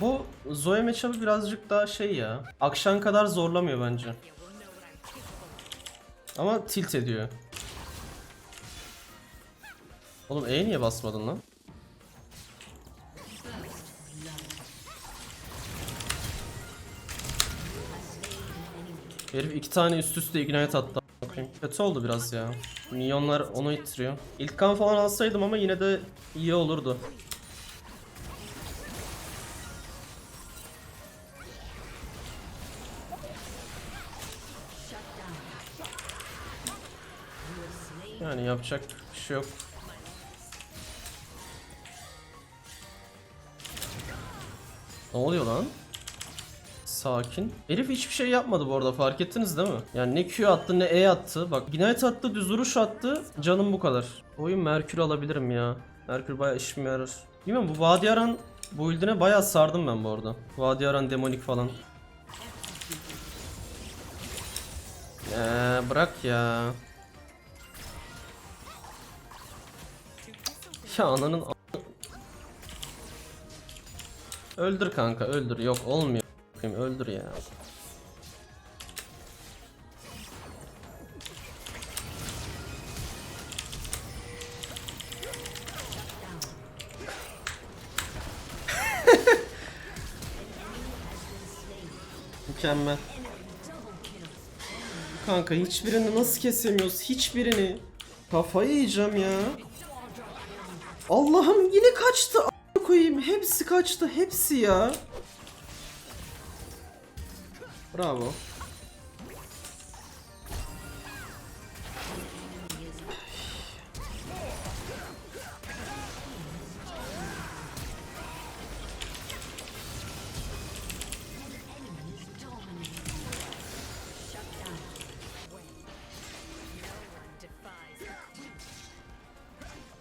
Bu Zoe matchup'ı birazcık daha şey ya. Akşam kadar zorlamıyor bence. Ama tilt ediyor. Oğlum E niye basmadın lan? Herif iki tane üst üste ignite attı. Bakayım. Kötü oldu biraz ya. Minyonlar onu ittiriyor. İlk kan falan alsaydım ama yine de iyi olurdu. Yani yapacak bir şey yok. Ne oluyor lan? Sakin. Herif hiçbir şey yapmadı bu arada fark ettiniz değil mi? Yani ne Q attı ne E attı. Bak Ignite attı düz vuruş attı. Canım bu kadar. Oyun Merkür alabilirim ya. Merkür bayağı işime yarar. Bilmiyorum bu Vadiyaran build'ine bayağı sardım ben bu arada. Vadiyaran demonik falan. Eee bırak ya. Ya ananın Öldür kanka öldür. Yok olmuyor. Öldür ya. Mükemmel. Kanka hiçbirini nasıl kesemiyoruz? Hiçbirini. Kafayı yiyeceğim ya. Allah'ım yine kaçtı. A- koyayım. Hepsi kaçtı. Hepsi ya. Bravo.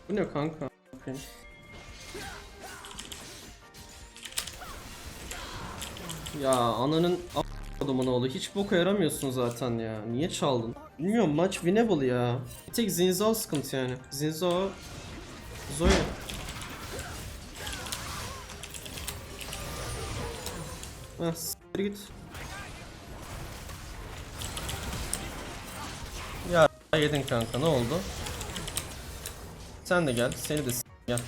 Bu ne kanka? Bakayım. Ya ananın adamın oğlu hiç boka yaramıyorsun zaten ya. Niye çaldın? Bilmiyorum maç winnable ya. Bir tek Zinzao sıkıntı yani. Zinzao Zoe. Heh s**tir git. Ya yedin kanka ne oldu? Sen de gel. Seni de s- gel.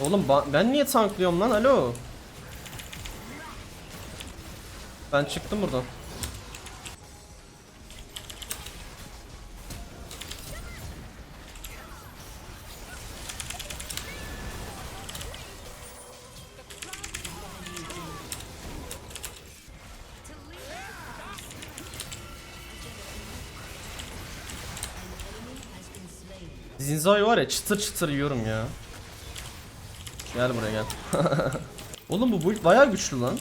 Oğlum ben niye tanklıyorum lan? Alo. Ben çıktım buradan. Zinza'yı var ya çıtır çıtır yiyorum ya. Gel buraya gel. Oğlum bu build bayağı güçlü lan.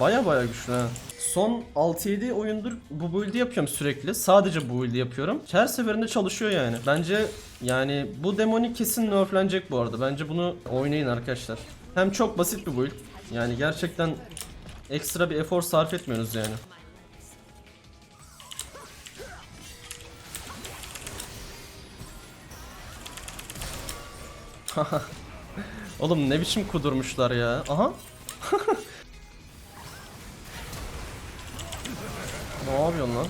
Baya baya güçlü ha. Son 6-7 oyundur bu build'i yapıyorum sürekli. Sadece bu build'i yapıyorum. Her seferinde çalışıyor yani. Bence yani bu demoni kesin nerflenecek bu arada. Bence bunu oynayın arkadaşlar. Hem çok basit bir build. Yani gerçekten ekstra bir efor sarf etmiyoruz yani. Oğlum ne biçim kudurmuşlar ya. Aha. ne yapıyorsun lan?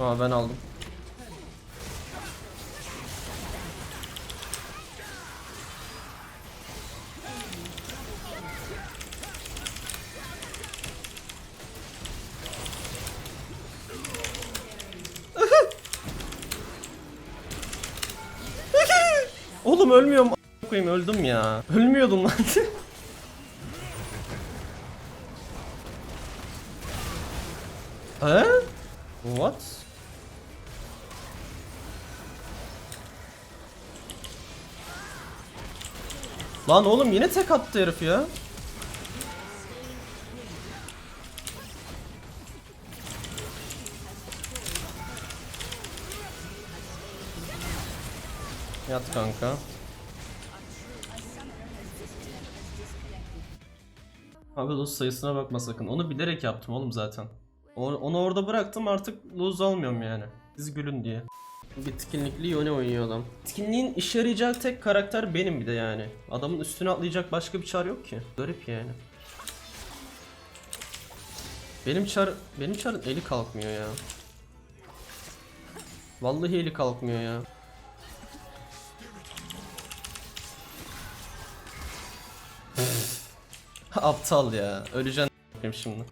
Aa ben aldım. Oğlum ölmüyorum. a- koyayım öldüm ya. Ölmüyordum lan. He? What? Lan oğlum yine tek attı herif ya. Yat kanka. Abi dost sayısına bakma sakın. Onu bilerek yaptım oğlum zaten. Onu orada bıraktım artık lose almıyorum yani. Siz gülün diye. Bitkinlikli Yone oynuyor adam. Bitkinliğin işe yarayacak tek karakter benim bir de yani. Adamın üstüne atlayacak başka bir çar yok ki. Garip yani. Benim çar benim çarın eli kalkmıyor ya. Vallahi eli kalkmıyor ya. Aptal ya. Öleceğim şimdi.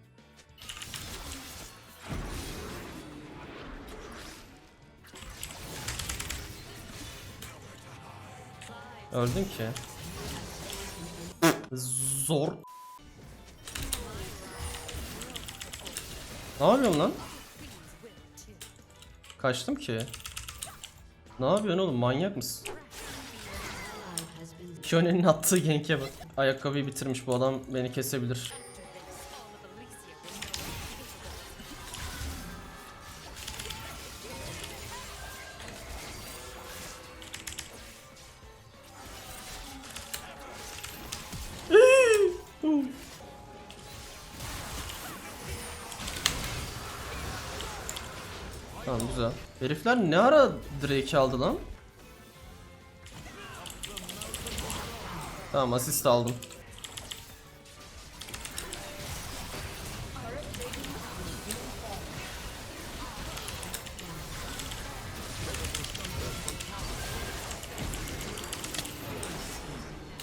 Öldün ki. Zor. Ne yapıyorsun lan? Kaçtım ki. Ne yapıyorsun oğlum manyak mısın? Kyone'nin attığı gank'e bak. Ayakkabıyı bitirmiş bu adam beni kesebilir. Tamam güzel. Herifler ne ara Drake'i aldı lan? Tamam asist aldım.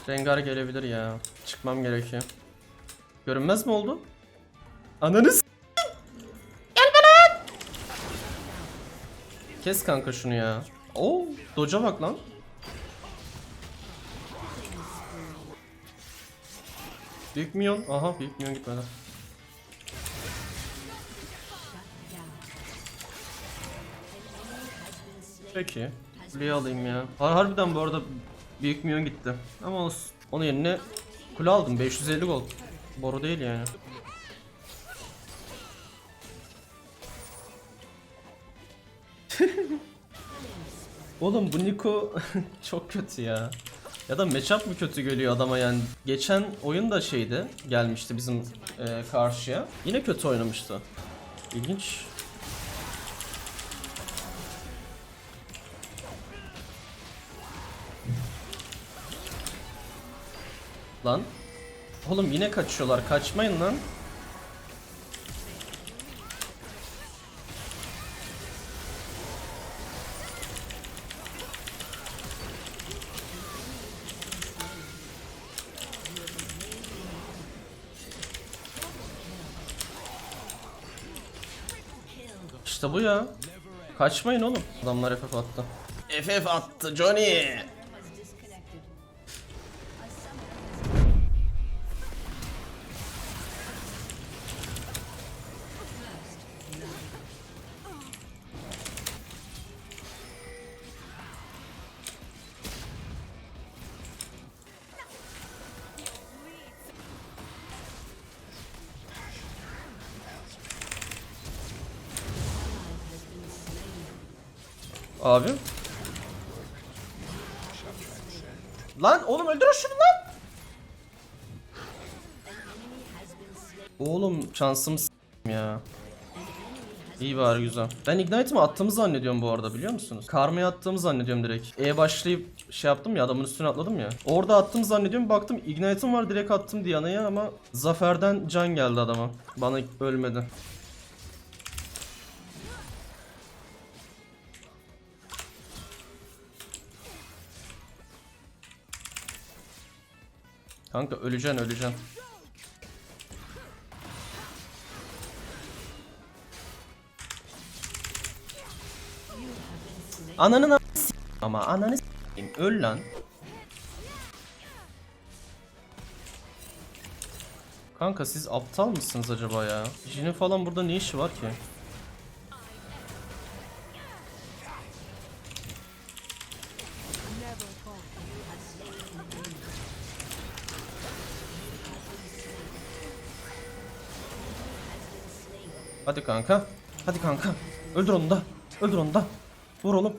Rengar gelebilir ya. Çıkmam gerekiyor. Görünmez mi oldu? Ananı s- Kes kanka şunu ya. Oo, doca bak lan. Büyük milyon. Aha büyük milyon gitmedi. Peki. Kuleyi alayım ya. Har harbiden bu arada büyük milyon gitti. Ama olsun. Onun yerine kule aldım. 550 gol. Boru değil yani. Oğlum bu Niko çok kötü ya. Ya da matchup mı kötü geliyor adama yani. Geçen oyun da şeydi gelmişti bizim e, karşıya. Yine kötü oynamıştı. İlginç. Lan. Oğlum yine kaçıyorlar. Kaçmayın lan. Bu ya. Kaçmayın oğlum. Adamlar FF attı. FF attı Johnny. Abi. Lan oğlum öldür şunu lan. Oğlum şansım ya. İyi bari güzel. Ben Ignite'ımı attığımı zannediyorum bu arada biliyor musunuz? Karma'ya attığımı zannediyorum direkt. E başlayıp şey yaptım ya adamın üstüne atladım ya. Orada attım zannediyorum baktım Ignite'ım var direkt attım Diana'ya ama Zafer'den can geldi adama. Bana ölmedi. Kanka öleceksin öleceksin. Ananın a- ama ananı s**eyim. öl lan. Kanka siz aptal mısınız acaba ya? Jin'in falan burada ne işi var ki? Hadi kanka. Hadi kanka. Öldür onu da. Öldür onu da. Vur oğlum.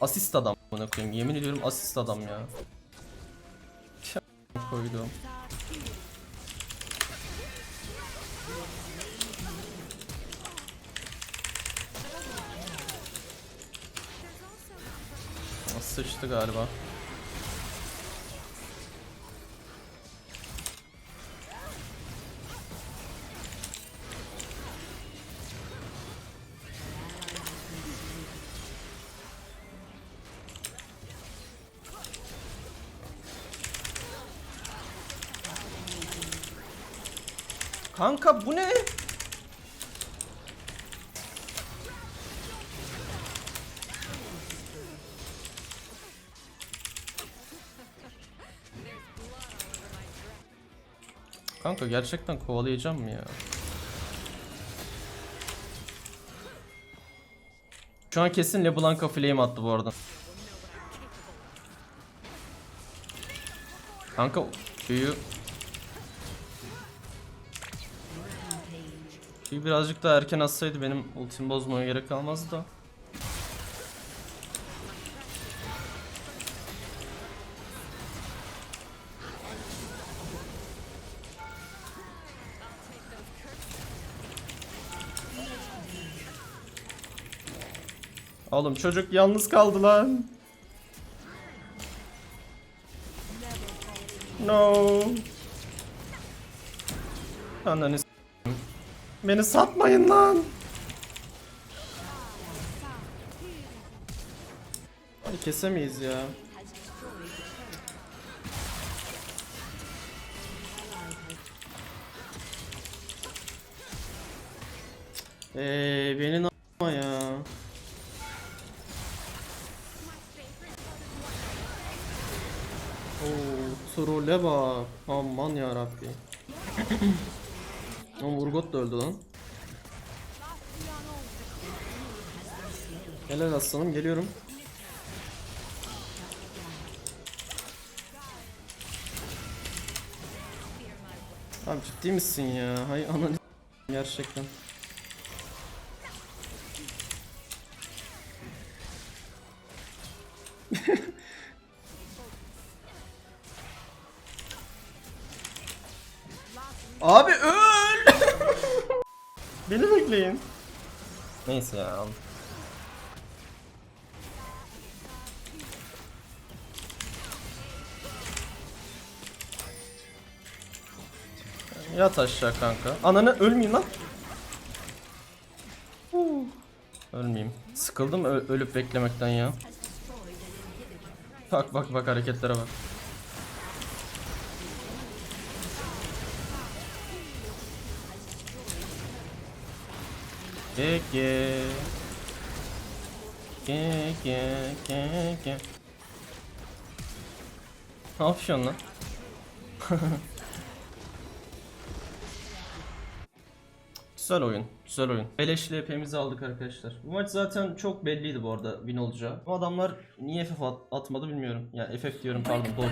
Asist adam bunu koyayım. Yemin ediyorum asist adam ya. Koydum. Sıçtı galiba. Kanka bu ne? Kanka gerçekten kovalayacağım mı ya? Şu an kesin LeBlanc'a flame attı bu arada. Kanka Q'yu Q'yu birazcık daha erken atsaydı benim ultimi bozmaya gerek kalmazdı da. Oğlum çocuk yalnız kaldı lan. No. Ananı. Beni satmayın lan. Hadi kesemeyiz ya. Eee beni n**ma ya. Oo, trole bak. Aman ya Rabbi. Ama Urgot da öldü lan. Helal aslanım geliyorum. Abi ciddi misin ya? Hay ananı gerçekten. Beni bekleyin. Neyse ya. Yat aşağı kanka. Ananı ölmeyeyim lan. Huu. Ölmeyeyim. Sıkıldım ölüp beklemekten ya. Bak bak bak hareketlere bak. Ge ge. Ge ge ge. Ne yapıyorsun lan? Güzel oyun, güzel oyun. Beleşli epeyimizi aldık arkadaşlar. Bu maç zaten çok belliydi bu arada win olacağı. Bu adamlar niye FF at- atmadı bilmiyorum. Yani FF diyorum pardon, Dodge.